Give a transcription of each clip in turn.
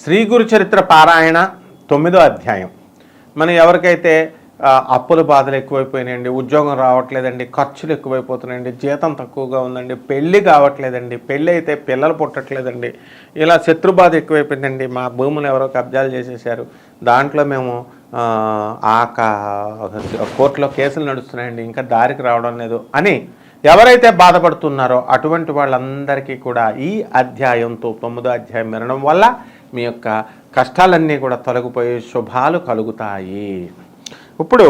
శ్రీ గురు చరిత్ర పారాయణ తొమ్మిదో అధ్యాయం. మనం ఎవరికైతే అప్పుల బాధలు ఎక్కువైపోయినాయండి ఉద్యోగం రావట్లేదండి ఖర్చులు ఎక్కువైపోతున్నాయండి జీతం తక్కువగా ఉందండి పెళ్ళి కావట్లేదండి పెళ్ళి అయితే పిల్లలు పుట్టట్లేదండి ఇలా శత్రు బాధ ఎక్కువైపోయిందండి మా భూములు ఎవరో కబ్జాలు చేసేసారు దాంట్లో మేము ఆ, కోర్టులో కేసులు నడుస్తున్నాయండి ఇంకా దారికి రావడం లేదు అని ఎవరైతే బాధపడుతున్నారో అటువంటి వాళ్ళందరికీ కూడా ఈ అధ్యాయంతో తొమ్మిదో అధ్యాయం వినడం వల్ల మీ యొక్క కష్టాలన్నీ కూడా తొలగిపోయి శుభాలు కలుగుతాయి. ఇప్పుడు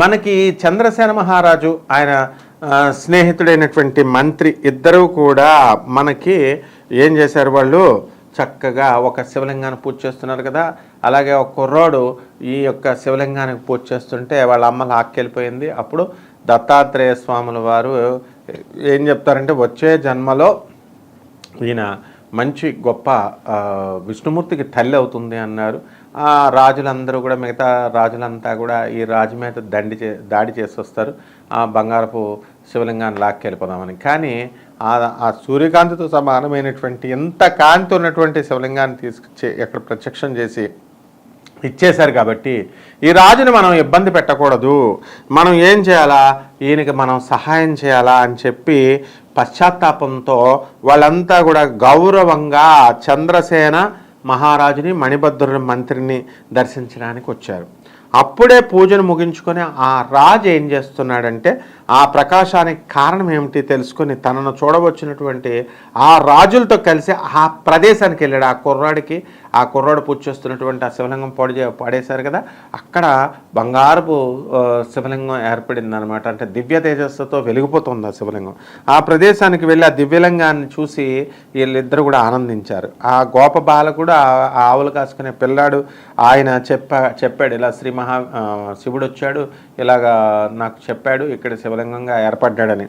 మనకి చంద్రసేన మహారాజు ఆయన స్నేహితుడైనటువంటి మంత్రి ఇద్దరూ కూడా మనకి ఏం చేశారు వాళ్ళు? చక్కగా ఒక శివలింగాన్ని పూజ చేస్తున్నారు కదా. అలాగే ఒక కుర్రోడు ఈ యొక్క శివలింగానికి పూజ చేస్తుంటే వాళ్ళ అమ్మ లాక్కెళ్ళిపోయింది. అప్పుడు దత్తాత్రేయ స్వాముల వారు ఏం చెప్తారంటే వచ్చే జన్మలో ఈయన మంచి గొప్ప విష్ణుమూర్తికి తల్లి అవుతుంది అన్నారు. ఆ రాజులందరూ కూడా మిగతా రాజులంతా కూడా ఈ రాజు మీద దండి చే దాడి చేసి వస్తారు ఆ బంగారపు శివలింగాన్ని లాక్కెళ్ళిపోదామని. కానీ ఆ ఆ సూర్యకాంతితో సమానమైనటువంటి ఎంత కాంతి ఉన్నటువంటి శివలింగాన్ని తీసుకొచ్చి ఎక్కడ ప్రత్యక్షం చేసి ఇచ్చేశారు కాబట్టి ఈ రాజుని మనం ఇబ్బంది పెట్టకూడదు. మనం ఏం చేయాలా? ఈయనకి మనం సహాయం చేయాలా? అని చెప్పి పశ్చాత్తాపంతో వాళ్ళంతా కూడా గౌరవంగా చంద్రసేన మహారాజుని మణిభద్రుని మంత్రిని దర్శించడానికి వచ్చారు. అప్పుడే పూజను ముగించుకొని ఆ రాజు ఏం చేస్తున్నాడంటే ఆ ప్రకాశానికి కారణం ఏమిటి తెలుసుకొని తనను చూడవచ్చినటువంటి ఆ రాజులతో కలిసి ఆ ప్రదేశానికి వెళ్ళాడు ఆ కుర్రాడికి ఆ కుర్రాడు పూజ చేస్తున్నటువంటి ఆ శివలింగం పాడు పాడేశారు కదా అక్కడ బంగారపు శివలింగం ఏర్పడింది అనమాట అంటే దివ్య తేజస్సుతో వెలిగిపోతుంది ఆ శివలింగం. ఆ ప్రదేశానికి వెళ్ళి ఆ దివ్యలింగాన్ని చూసి వీళ్ళిద్దరు కూడా ఆనందించారు. ఆ గోప బాలకుడు ఆ ఆవులు కాసుకునే పిల్లాడు ఆయన చెప్ప చెప్పాడు ఇలా శ్రీ మహా శివుడు వచ్చాడు ఇలాగా నాకు చెప్పాడు ఇక్కడ శివలింగంగా ఏర్పడ్డాడని.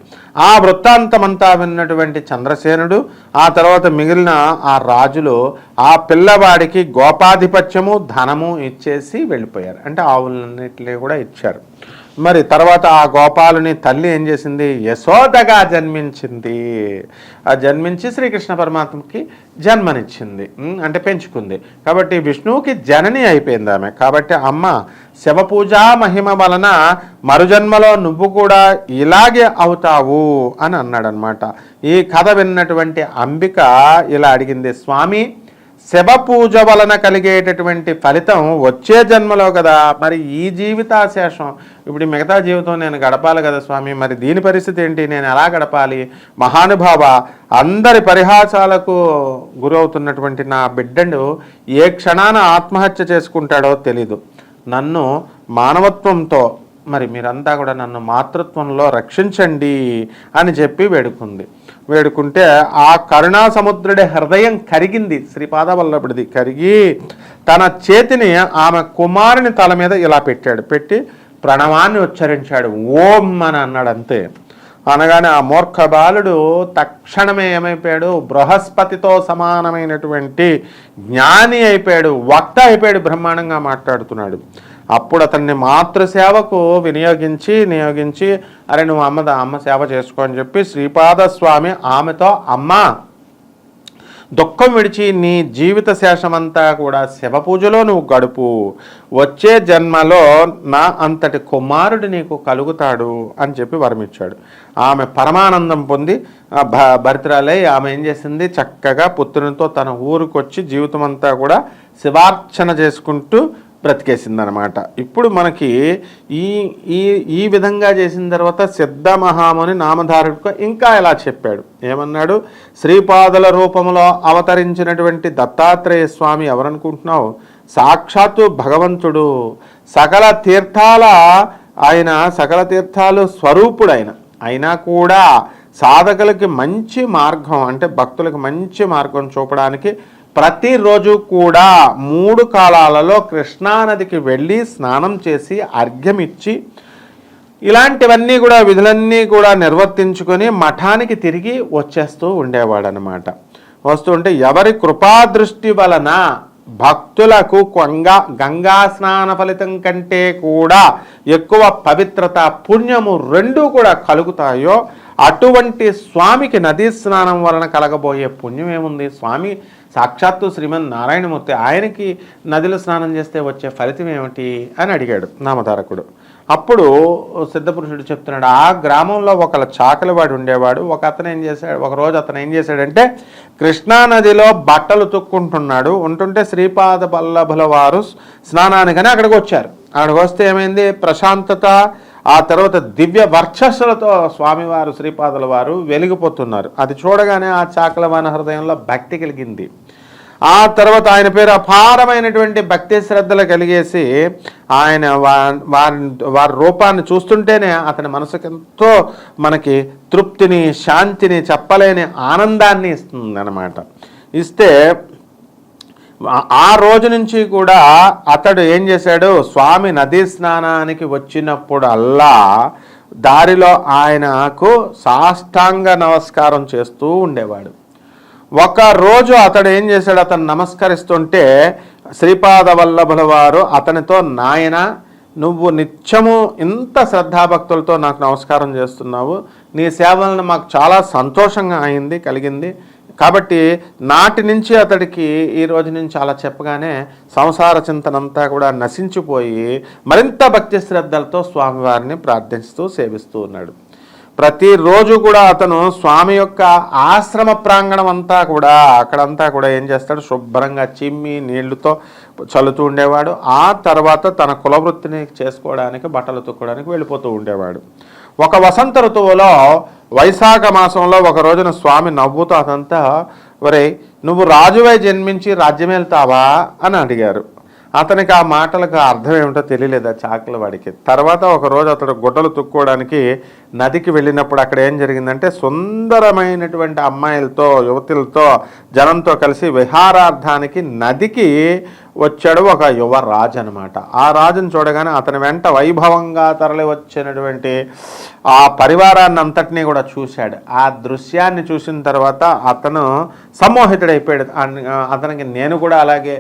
ఆ వృత్తాంతమంతా విన్నటువంటి చంద్రసేనుడు ఆ తర్వాత మిగిలిన ఆ రాజులు ఆ పిల్లవాడికి గోపాధిపత్యము ధనము ఇచ్చేసి వెళ్ళిపోయారు. అంటే ఆవులన్నింటినీ కూడా ఇచ్చారు. మరి తర్వాత ఆ గోపాలుని తల్లి ఏం చేసింది? యశోదగా జన్మించింది. ఆ జన్మించి శ్రీకృష్ణ పరమాత్మకి జన్మనిచ్చింది. అంటే పెంచుకుంది. కాబట్టి విష్ణువుకి జనని అయిపోయింది ఆమె. కాబట్టి అమ్మ శివపూజా మహిమ వలన మరుజన్మలో నువ్వు కూడా ఇలాగే అవుతావు అని అన్నాడనమాట ఈ కథ విన్నటువంటి అంబిక ఇలా అడిగింది స్వామి శవ పూజ వలన కలిగేటటువంటి ఫలితం వచ్చే జన్మలో కదా. మరి ఈ జీవితాశేషం ఇప్పుడు మిగతా జీవితం నేను గడపాలి కదా స్వామి మరి దీని పరిస్థితి ఏంటి? నేను ఎలా గడపాలి? మహానుభావ అందరి పరిహాసాలకు గురవుతున్నటువంటి నా బిడ్డను ఏ క్షణాన ఆత్మహత్య చేసుకుంటాడో తెలీదు. నన్ను మానవత్వంతో మరి మీరంతా కూడా నన్ను మాతృత్వంలో రక్షించండి అని చెప్పి వేడుకుంది. వేడుకుంటే ఆ కరుణా సముద్రుడి హృదయం కరిగింది. శ్రీపాదవల్లభుడిది కరిగి తన చేతిని ఆమె కుమారుని తల మీద ఇలా పెట్టాడు. పెట్టి ప్రణవాన్ని ఉచ్చరించాడు. ఓం అని అన్నాడు అంతే. అనగానే ఆ మూర్ఖ బాలుడు తక్షణమే ఏమైపోయాడు? బృహస్పతితో సమానమైనటువంటి జ్ఞాని అయిపోయాడు. వక్త అయిపోయాడు. బ్రహ్మాండంగా మాట్లాడుతున్నాడు. అప్పుడు అతన్ని మాతృసేవకు వినియోగించి నియోగించి అరే నువ్వు అమ్మ అమ్మ సేవ చేసుకో అని చెప్పి శ్రీపాద స్వామి ఆమెతో అమ్మ దుఃఖం విడిచి నీ జీవిత శేషమంతా కూడా శివ పూజలో నువ్వు గడుపు. వచ్చే జన్మలో నా అంతటి కుమారుడు నీకు కలుగుతాడు అని చెప్పి వరమిచ్చాడు. ఆమె పరమానందం పొంది ఆ భ ఆమె ఏం చేసింది? చక్కగా పుత్రునితో తన ఊరికొచ్చి జీవితం అంతా కూడా శివార్చన చేసుకుంటూ బ్రతికేసిందనమాట ఇప్పుడు మనకి ఈ ఈ ఈ విధంగా చేసిన తర్వాత సిద్ధ మహాముని నామధారుడికి ఇంకా ఇలా చెప్పాడు? ఏమన్నాడు? శ్రీపాదుల రూపంలో అవతరించినటువంటి దత్తాత్రేయ స్వామి ఎవరనుకుంటున్నావు? సాక్షాత్తు భగవంతుడు. సకల తీర్థాల ఆయన సకల తీర్థాలు స్వరూపుడైన. అయినా కూడా సాధకులకి మంచి మార్గం అంటే భక్తులకు మంచి మార్గం చూపడానికి ప్రతిరోజు కూడా మూడు కాలాలలో కృష్ణానదికి వెళ్ళి స్నానం చేసి అర్ఘ్యమిచ్చి ఇలాంటివన్నీ కూడా విధులన్నీ కూడా నిర్వర్తించుకొని మఠానికి తిరిగి వచ్చేస్తూ ఉండేవాడనమాట వస్తుంటే ఎవరి కృపాదృష్టి వలన భక్తులకు కొంగ గంగా స్నాన ఫలితం కంటే కూడా ఎక్కువ పవిత్రత పుణ్యము రెండూ కూడా కలుగుతాయో అటువంటి స్వామికి నదీ స్నానం వలన కలగబోయే పుణ్యం ఏముంది స్వామి సాక్షాత్తు శ్రీమన్ నారాయణమూర్తి ఆయనకి నదిలో స్నానం చేస్తే వచ్చే ఫలితం ఏమిటి అని అడిగాడు నామధారకుడు. అప్పుడు సిద్ధపురుషుడు చెప్తున్నాడు ఆ గ్రామంలో ఒక చాకలివాడు ఉండేవాడు ఒక అతను ఏం చేశాడు ఒక రోజు అతను ఏం చేశాడంటే కృష్ణా నదిలో బట్టలు తుక్కుంటున్నాడు ఉంటుంటే శ్రీపాద పల్లభుల వారు స్నానానికని అక్కడికి వచ్చారు. అక్కడికి వస్తే ఏమైంది? ప్రశాంతత ఆ తర్వాత దివ్య వర్చస్సులతో స్వామివారు శ్రీపాదుల వారు వెలిగిపోతున్నారు. అది చూడగానే ఆ చాకలవాన హృదయంలో భక్తి కలిగింది. ఆ తర్వాత ఆయన పేరు అపారమైనటువంటి భక్తి శ్రద్ధలు కలిగేసి ఆయన వారి వారి రూపాన్ని చూస్తుంటేనే అతని మనసుకు ఎంతో మనకి తృప్తిని శాంతిని చెప్పలేని ఆనందాన్ని ఇస్తుంది అనమాట ఇస్తే ఆ రోజు నుంచి కూడా అతడు ఏం చేశాడు? స్వామి నదీ స్నానానికి వచ్చినప్పుడు అల్లా దారిలో ఆయనకు సాష్టాంగ నమస్కారం చేస్తూ ఉండేవాడు. ఒక రోజు అతడు ఏం చేశాడు? అతను నమస్కరిస్తుంటే శ్రీపాద వల్లభుల వారు అతనితో నాయన నువ్వు నిత్యము ఇంత శ్రద్ధాభక్తులతో నాకు నమస్కారం చేస్తున్నావు. నీ సేవలను మాకు చాలా సంతోషంగా అయింది కలిగింది. కాబట్టి నాటి నుంచి అతడికి ఈ రోజు నుంచి అలా చెప్పగానే సంసార చింతనంతా కూడా నశించిపోయి మరింత భక్తి శ్రద్ధలతో స్వామివారిని ప్రార్థిస్తూ సేవిస్తూ ఉన్నాడు. ప్రతిరోజు కూడా అతను స్వామి యొక్క ఆశ్రమ ప్రాంగణం అంతా కూడా అక్కడంతా కూడా ఏం చేస్తాడు? శుభ్రంగా చిమ్మి నీళ్ళతో చల్లుతూ ఉండేవాడు. ఆ తర్వాత తన కులవృత్తిని చేసుకోవడానికి బట్టలు తొక్కడానికి వెళ్ళిపోతూ ఉండేవాడు. ఒక వసంత ఋతువులో వైశాఖ మాసంలో ఒక రోజున స్వామి నవ్వుతూ అదంతా ఒరే నువ్వు రాజువై జన్మించి రాజ్యం వెళ్తావా అని అడిగారు. అతనికి ఆ మాటలకు అర్థం ఏమిటో తెలియలేదు ఆ చాకల వాడికి. తర్వాత ఒక రోజు అతడు గుడ్డలు తుక్కోవడానికి నదికి వెళ్ళినప్పుడు అక్కడ ఏం జరిగిందంటే సుందరమైనటువంటి అమ్మాయిలతో యువతులతో జనంతో కలిసి విహారార్థానికి నదికి వచ్చాడు ఒక యువరాజు అనమాట ఆ రాజును చూడగానే అతని వెంట వైభవంగా తరలి వచ్చినటువంటి ఆ పరివారాన్ని అంతటినీ కూడా చూశాడు. ఆ దృశ్యాన్ని చూసిన తర్వాత అతను సమ్మోహితుడైపోయాడు. అతనికి నేను కూడా అలాగే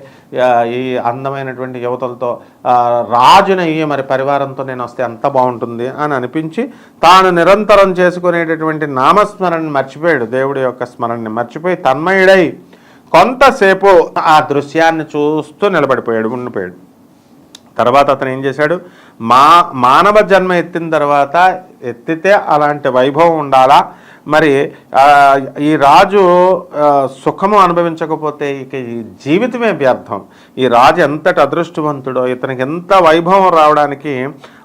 ఈ అందమైనటువంటి యువతలతో రాజునయ్యి మరి పరివారంతో నేను వస్తే ఎంత బాగుంటుంది అని అనిపించి తాను నిరంతరం చేసుకునేటటువంటి నామస్మరణని మర్చిపోయాడు. దేవుడి యొక్క స్మరణని మర్చిపోయి తన్మయుడై కొంతసేపు ఆ దృశ్యాన్ని చూస్తూ నిలబడిపోయాడు ఉండిపోయాడు. తర్వాత అతను ఏం చేశాడు? మా మానవ జన్మ ఎత్తిన తర్వాత ఎత్తితే అలాంటి వైభవం ఉండాలా? మరి ఈ రాజు సుఖము అనుభవించకపోతే ఇక ఈ జీవితమే వ్యర్థం. ఈ రాజు ఎంతటి అదృష్టవంతుడో ఇతనికి ఎంత వైభవం రావడానికి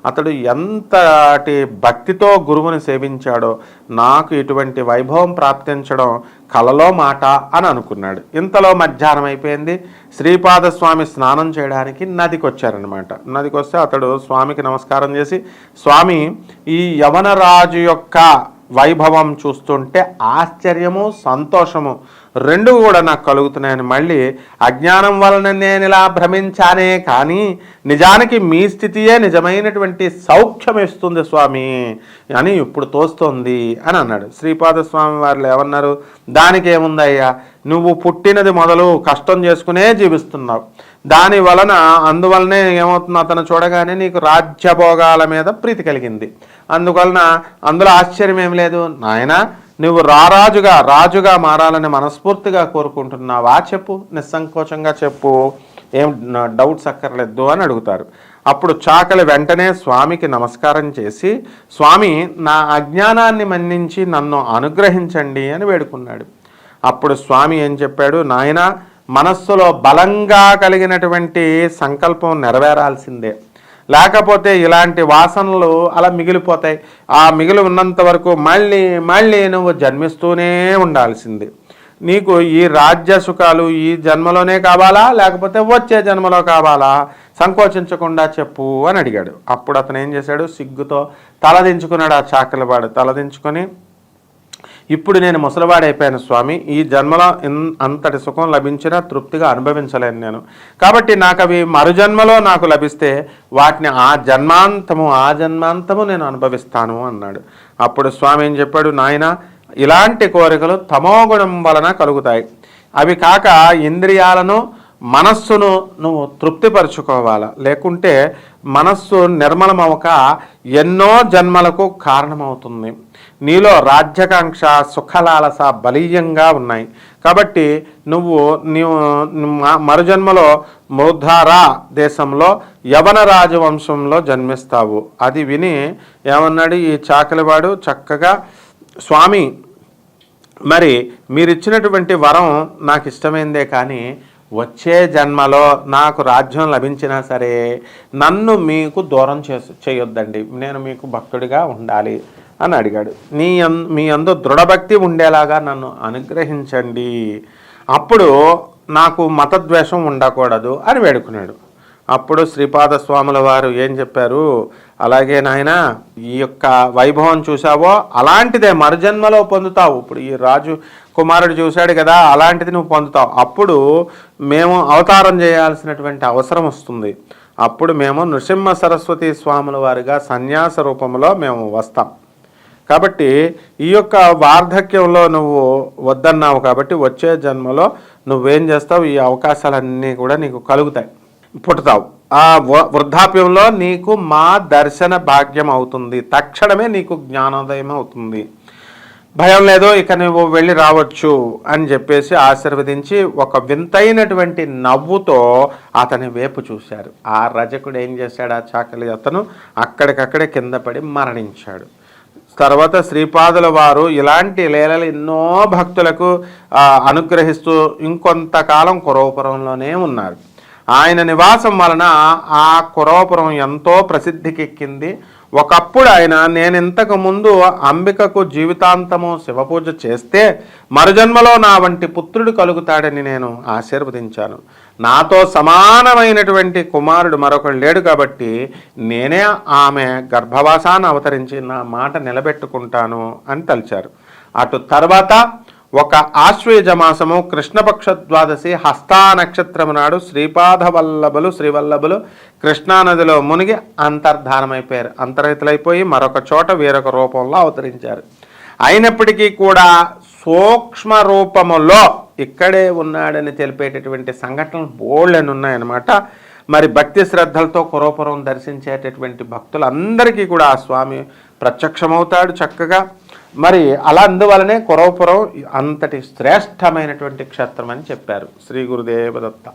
అతడు ఎంతటి భక్తితో గురువుని సేవించాడో నాకు ఇటువంటి వైభవం ప్రాప్తించడం కలలో మాట అని అనుకున్నాడు. ఇంతలో మధ్యాహ్నం అయిపోయింది. శ్రీపాద స్వామి స్నానం చేయడానికి నదికి వచ్చారనమాట నదికి వస్తే అతడు స్వామికి నమస్కారం చేసి స్వామి ఈ యవనరాజు యొక్క వైభవం చూస్తుంటే ఆశ్చర్యము సంతోషము. రెండు కూడా నాకు కలుగుతున్నాయని మళ్ళీ అజ్ఞానం వలన నేను ఇలా భ్రమించానే కానీ నిజానికి మీ స్థితియే నిజమైనటువంటి సౌఖ్యం ఇస్తుంది స్వామి అని ఇప్పుడు తోస్తోంది అని అన్నాడు. శ్రీపాద స్వామి వారు ఏమన్నారు? దానికి ఏముందయ్యా నువ్వు పుట్టినది మొదలు కష్టం చేసుకునే జీవిస్తున్నావు. దాని వలన అందువలనే ఏమవుతుంది అతను చూడగానే నీకు రాజ్యభోగాల మీద ప్రీతి కలిగింది. అందువలన అందులో ఆశ్చర్యం ఏం లేదు? నాయన నువ్వు రారాజుగా రాజుగా మారాలని మనస్ఫూర్తిగా కోరుకుంటున్నావా? చెప్పు. నిస్సంకోచంగా చెప్పు. ఏం డౌట్స్ అక్కర్లేదు అని అడుగుతారు. అప్పుడు చాకలి వెంటనే స్వామికి నమస్కారం చేసి స్వామి నా అజ్ఞానాన్ని మన్నించి నన్ను అనుగ్రహించండి అని వేడుకున్నాడు. అప్పుడు స్వామి ఏం చెప్పాడు? నాయన మనస్సులో బలంగా కలిగినటువంటి సంకల్పం నెరవేరాల్సిందే. లేకపోతే ఇలాంటి వాసనలు అలా మిగిలిపోతాయి. ఆ మిగిలి ఉన్నంత వరకు మళ్ళీ మళ్ళీ నువ్వు జన్మిస్తూనే ఉండాల్సింది. నీకు ఈ రాజ్య సుఖాలు ఈ జన్మలోనే కావాలా? లేకపోతే వచ్చే జన్మలో కావాలా? సంకోచించకుండా చెప్పు అని అడిగాడు. అప్పుడు అతను ఏం చేశాడు? సిగ్గుతో తలదించుకున్నాడు ఆ చాకలివాడు. తలదించుకొని ఇప్పుడు నేను ముసలివాడైపోయాను స్వామి. ఈ జన్మలో అంతటి సుఖం లభించినా తృప్తిగా అనుభవించలేను నేను. కాబట్టి నాకు అవి మరుజన్మలో నాకు లభిస్తే వాటిని ఆ జన్మాంతము ఆ జన్మాంతము నేను అనుభవిస్తాను అన్నాడు. అప్పుడు స్వామి ఏం చెప్పాడు? నాయన ఇలాంటి కోరికలు తమోగుణం వలన కలుగుతాయి. అవి కాక ఇంద్రియాలను మనస్సును నువ్వు తృప్తిపరచుకోవాలా? లేకుంటే మనస్సు నిర్మలమవక ఎన్నో జన్మలకు కారణమవుతుంది. నీలో రాజ్యకాంక్ష సుఖలాలస బలీయంగా ఉన్నాయి. కాబట్టి నువ్వు నీవు మరుజన్మలో మౌధారా దేశంలో యవన రాజవంశంలో జన్మిస్తావు. అది విని ఏమన్నాడు ఈ చాకలివాడు చక్కగా స్వామి మరి మీరిచ్చినటువంటి వరం నాకు ఇష్టమైందే కానీ వచ్చే జన్మలో నాకు రాజ్యం లభించినా సరే నన్ను మీకు దూరం చేసు చేయొద్దండి. నేను మీకు భక్తుడిగా ఉండాలి. అని అడిగాడు. నీ మీ అందు దృఢభక్తి ఉండేలాగా నన్ను అనుగ్రహించండి. అప్పుడు నాకు మతద్వేషం ఉండకూడదు అని వేడుకున్నాడు. అప్పుడు శ్రీపాద స్వాముల వారు ఏం చెప్పారు? అలాగే నాయన ఈ యొక్క వైభవం చూసావో అలాంటిదే మరుజన్మలో పొందుతావు. ఇప్పుడు ఈ రాజు కుమారుడు చూశాడు కదా అలాంటిది నువ్వు పొందుతావు. అప్పుడు మేము అవతారం చేయాల్సినటువంటి అవసరం వస్తుంది. అప్పుడు మేము నృసింహ సరస్వతి స్వాముల వారిగా సన్యాస రూపంలో మేము వస్తాం. కాబట్టి ఈ యొక్క వార్ధక్యంలో నువ్వు వద్దన్నావు కాబట్టి వచ్చే జన్మలో నువ్వేం చేస్తావు? ఈ అవకాశాలన్నీ కూడా నీకు కలుగుతాయి పుట్టుతావు. ఆ వ- వృద్ధాప్యంలో నీకు మా దర్శన భాగ్యం అవుతుంది. తక్షణమే నీకు జ్ఞానోదయం అవుతుంది. భయం లేదు ఇక నువ్వు వెళ్ళి రావచ్చు అని చెప్పేసి ఆశీర్వదించి ఒక వింతైనటువంటి నవ్వుతో అతని వైపు చూశారు. ఆ రజకుడు ఏం చేశాడు? ఆ చాకలి అతను అక్కడికక్కడే కింద పడి మరణించాడు. తర్వాత శ్రీపాదుల వారు ఇలాంటి లీలలు ఎన్నో భక్తులకు అనుగ్రహిస్తూ ఇంకొంతకాలం కురవపురంలోనే ఉన్నారు. ఆయన నివాసం వలన ఆ కురవపురం ఎంతో ప్రసిద్ధికెక్కింది. ఒకప్పుడు ఆయన నేను ఇంతకు ముందు అంబికకు జీవితాంతము శివపూజ చేస్తే మరుజన్మలో నా వంటి పుత్రుడు కలుగుతాడని నేను ఆశీర్వదించాను. నాతో సమానమైనటువంటి కుమారుడు మరొకడు లేడు కాబట్టి నేనే ఆమె గర్భవాసాన్ని అవతరించి నా మాట నిలబెట్టుకుంటాను అని తలిచారు. అటు తర్వాత ఒక ఆశ్వేజ మాసము కృష్ణపక్ష ద్వాదశి హస్తా నక్షత్రము నాడు శ్రీపాద వల్లభులు శ్రీవల్లభులు కృష్ణానదిలో మునిగి అంతర్ధానమైపోయారు. అంతర్హితులైపోయి మరొక చోట వేరొక రూపంలో అవతరించారు. అయినప్పటికీ కూడా సూక్ష్మ రూపములో ఇక్కడే ఉన్నాడని తెలిపేటటువంటి సంఘటనలు బోల్డని ఉన్నాయన్నమాట. మరి భక్తి శ్రద్ధలతో కురోపురం దర్శించేటటువంటి భక్తులందరికీ కూడా ఆ స్వామి ప్రత్యక్షమవుతాడు చక్కగా. మరి అలా అందువలనే కురవపురం అంతటి శ్రేష్టమైనటువంటి క్షేత్రం అని చెప్పారు శ్రీ గురుదేవదత్త.